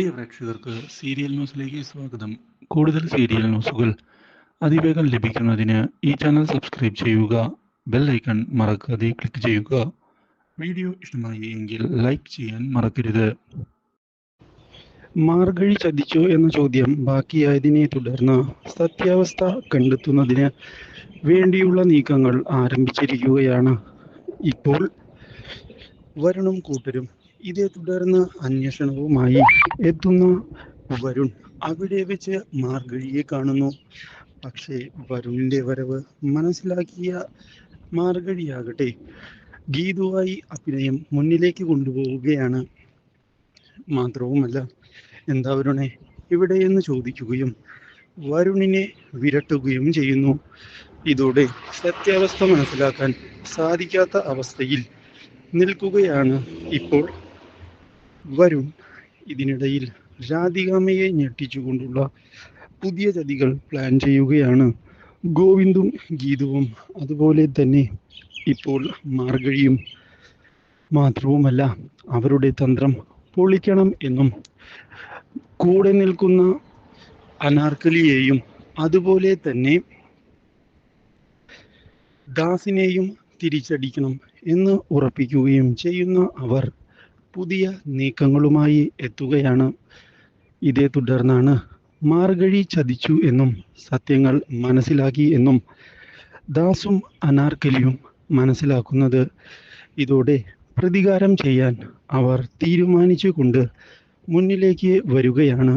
പ്രിയ പ്രേക്ഷകർക്ക് സീരിയൽ ന്യൂസിലേക്ക് സ്വാഗതം. കൂടുതൽ സീരിയൽ ന്യൂസുകൾ അതിവേഗം ലഭിക്കുന്നതിന് ഈ ചാനൽ സബ്സ്ക്രൈബ് ചെയ്യുക ബെൽ ഐക്കൺ മറക്കാതെ ക്ലിക്ക് ചെയ്യുക. വീഡിയോ ഇഷ്ടമായി എങ്കിൽ ലൈക്ക് ചെയ്യാൻ മറക്കരുത്. മാർഗഴി ചതിച്ചോ എന്ന ചോദ്യം ബാക്കിയായതിനെ തുടർന്ന് സത്യാവസ്ഥ കണ്ടെത്തുന്നതിന് വേണ്ടിയുള്ള നീക്കങ്ങൾ ആരംഭിച്ചിരിക്കുകയാണ്. ഇപ്പോൾ വരുണും കൂട്ടരും ഇതേ തുടർന്ന് അന്വേഷണവുമായി എത്തുന്ന വരുൺ അവിടെ വെച്ച് മാർഗഴിയെ കാണുന്നു. പക്ഷേ വരുണിന്റെ വരവ് മനസ്സിലാക്കിയ മാർഗഴിയാകട്ടെ. ഗീതുവായി അഭിനയം മുന്നിലേക്ക് കൊണ്ടുപോവുകയാണ്. മാത്രവുമല്ല എന്താ വരുണെ ഇവിടെയെന്ന് ചോദിക്കുകയും വരുണിനെ വിരട്ടുകയും ചെയ്യുന്നു. ഇതോടെ സത്യാവസ്ഥ മനസ്സിലാക്കാൻ സാധിക്കാത്ത അവസ്ഥയിൽ നിൽക്കുകയാണ് ഇപ്പോൾ വരുൺ ഇതിനിടയിൽ രാധികാമയെ ഞെട്ടിച്ചുകൊണ്ടുള്ള പുതിയ ചതികൾ പ്ലാൻ ചെയ്യുകയാണ് ഗോവിന്ദും ഗീതുവും. അതുപോലെ തന്നെ ഇപ്പോൾ മാർഗഴിയും മാത്രവുമല്ല അവരുടെ തന്ത്രം പൊളിക്കണം എന്നും കൂടെ നിൽക്കുന്ന അനാർക്കലിയെയും അതുപോലെ തന്നെ ദാസിനെയും തിരിച്ചടിക്കണം എന്ന് ഉറപ്പിക്കുകയും ചെയ്യുന്ന അവർ പുതിയ നീക്കങ്ങളുമായി എത്തുകയാണ്. ഇതേ തുടർന്നാണ് മാർഗഴി ചതിച്ചു എന്നും സത്യങ്ങൾ മനസ്സിലാക്കി എന്നും ദാസും അനാർക്കലിയും മനസ്സിലാക്കുന്നത്. ഇതോടെ പ്രതികാരം ചെയ്യാൻ അവർ തീരുമാനിച്ചുകൊണ്ട് മുന്നിലേക്ക് വരികയാണ്.